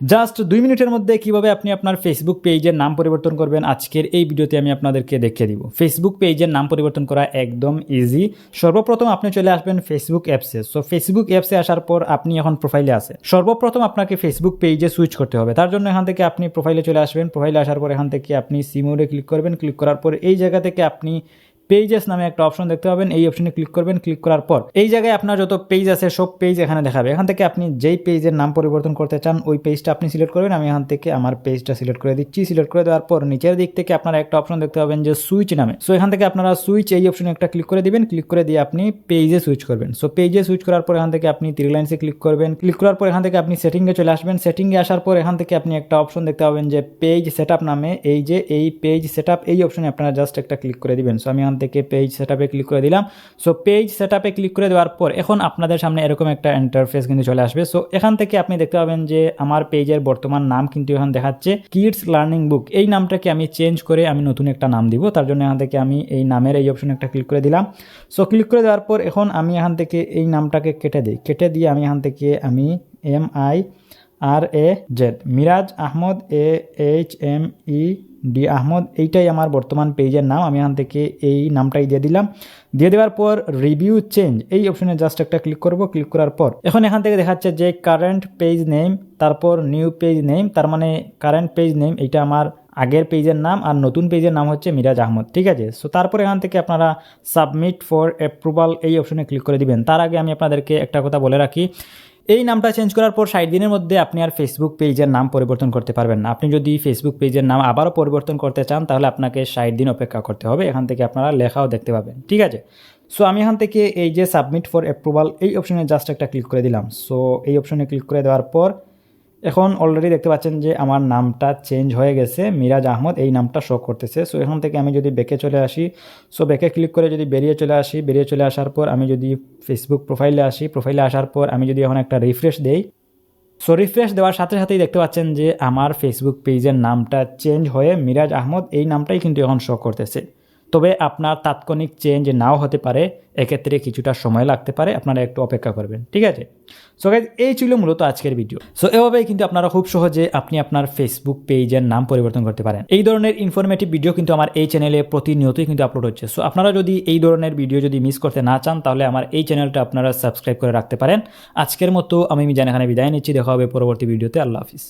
Just দুই মিনিটের মধ্যে কীভাবে আপনি আপনার ফেসবুক পেজের নাম পরিবর্তন করবেন, আজকের এই ভিডিওতে আমি আপনাদেরকে দেখিয়ে দিব। ফেসবুক পেজের নাম পরিবর্তন করা একদম ইজি সর্বপ্রথম আপনি চলে আসবেন ফেসবুক অ্যাপসে সো ফেসবুক অ্যাপসে আসার পর আপনি এখন প্রোফাইলে আছে সর্বপ্রথম আপনাকে ফেসবুক পেজে সুইচ করতে হবে। তার জন্য এখান থেকে আপনি প্রোফাইলে চলে আসবেন। প্রোফাইলে আসার পর এখান থেকে আপনি সিমোডে ক্লিক করবেন। ক্লিক করার পর এই জায়গা থেকে আপনি পেজেস নামে একটা অপশন দেখতে পাবেন। এই অপশনে ক্লিক করবেন। ক্লিক করার পর এই জায়গায় আপনার যত পেজ আছে, সব পেজ এখানে দেখাবে। এখান থেকে আপনি যেই পেজের নাম পরিবর্তন করতে চান, ওই পেজটা আপনি সিলেক্ট করবেন। আমি এখান থেকে আমার পেজটা সিলেক্ট করে দিচ্ছি। সিলেক্ট করে দেওয়ার পর নিচের দিক থেকে আপনারা একটা অপশন দেখতে পাবেন যে সুইচ নামে। সো এখান থেকে আপনারা সুইচ এই অপশনে একটা ক্লিক করে দিবেন। ক্লিক করে দিয়ে আপনি পেজে সুইচ করবেন। সো পেজে সুইচ করার পর এখান থেকে আপনি থ্রি লাইন্সে ক্লিক করবেন। ক্লিক করার পর এখান থেকে আপনি সেটিংয়ে চলে আসবেন। সেটিংয়ে আসার পর এখান থেকে আপনি একটা অপশন দেখতে পাবেন যে পেজ সেট নামে। এই যে, এই পেজ সেট এই অপশনে আপনারা জাস্ট একটা ক্লিক করে দিবেন। সো আমি এখান থেকে পেজ সেট ক্লিক করে দিলাম। সো পেজ সেট ক্লিক করে দেওয়ার পর এখন আপনাদের সামনে এরকম একটা ইন্টারফেস কিন্তু চলে আসবে। সো এখান থেকে আপনি দেখতে পাবেন যে আমার পেজের বর্তমান নাম কিন্তু এখন দেখাচ্ছে কিডস লার্নিং বুক এই নামটাকে আমি চেঞ্জ করে আমি নতুন একটা নাম দিব। তার জন্য এখান থেকে আমি এই নামের এই অপশন একটা ক্লিক করে দিলাম। সো ক্লিক করে দেওয়ার পর এখন আমি এখান থেকে এই নামটাকে কেটে দিই। কেটে দিয়ে আমি এখান থেকে আমি M I R A Z Miraz Ahmed A H M E D Ahmed, এইটাই আমার বর্তমান পেজের নাম। আমি এখান থেকে এই নামটাই দিয়ে দিলাম। দিয়ে দেওয়ার পর রিভিউ চেঞ্জ এই অপশনে জাস্ট একটা ক্লিক করব। ক্লিক করার পর এখন এখান থেকে দেখাচ্ছে যে কারেন্ট পেজ নেম তারপর নিউ পেজ নেম তার মানে কারেন্ট পেজ নেম এইটা আমার আগের পেজের নাম আর নতুন পেজের নাম হচ্ছে মিরাজ আহমদ। ঠিক আছে? সো তারপর এখান থেকে আপনারা সাবমিট ফর অ্যাপ্রুভাল এই অপশনে ক্লিক করে দিবেন। তার আগে আমি আপনাদেরকে একটা কথা বলে রাখি। এই নামটা চেঞ্জ করার পর ষাট দিনের মধ্যে আপনি আর ফেসবুক পেজের নাম পরিবর্তন করতে পারবেন না। আপনি যদি ফেসবুক পেজের নাম আবারও পরিবর্তন করতে চান, তাহলে আপনাকে ষাট দিন অপেক্ষা করতে হবে। এখান থেকে আপনারা লেখাও দেখতে পাবেন। ঠিক আছে? সো আমি এখান থেকে এই যে সাবমিট ফর অ্যাপ্রুভাল এই অপশনে জাস্ট একটা ক্লিক করে দিলাম। সো এই অপশনে ক্লিক করে দেওয়ার পর এখন অলরেডি দেখতে পাচ্ছেন যে আমার নামটা চেঞ্জ হয়ে গেছে। মিরাজ আহমদ এই নামটা শো করতেছে। সো এখান থেকে আমি যদি বেকে চলে আসি সো বেকে ক্লিক করে যদি বেরিয়ে চলে আসি, বেরিয়ে চলে আসার পর আমি যদি ফেসবুক প্রোফাইলে আসি প্রোফাইলে আসার পর আমি যদি এখন একটা রিফ্রেশ দেই সো রিফ্রেশ দেওয়ার সাথে সাথেই দেখতে পাচ্ছেন যে আমার ফেসবুক পেজের নামটা চেঞ্জ হয়ে মিরাজ আহমদ এই নামটাই কিন্তু এখন শো করতেছে। তবে আপনার তাৎক্ষণিক চেঞ্জ নাও হতে পারে, এক্ষেত্রে কিছুটা সময় লাগতে পারে, আপনারা একটু অপেক্ষা করবেন, ঠিক আছে? সো গাইজ এই ছিল মূলত আজকের ভিডিও সো এভাবেই কিন্তু আপনারা খুব সহজে আপনি আপনার ফেসবুক পেজের নাম পরিবর্তন করতে পারেন। এই ধরনের ইনফরমেটিভ ভিডিও কিন্তু আমার এই চ্যানেলে প্রতিনিয়তই কিন্তু আপলোড হচ্ছে। সো আপনারা যদি এই ধরনের ভিডিও যদি মিস করতে না চান, তাহলে আমার এই চ্যানেলটা আপনারা সাবস্ক্রাইব করে রাখতে পারেন। আজকের মতো আমি মিজান এখানে বিদায় নিচ্ছি। দেখা হবে পরবর্তী ভিডিওতে আল্লাহ হাফিজ।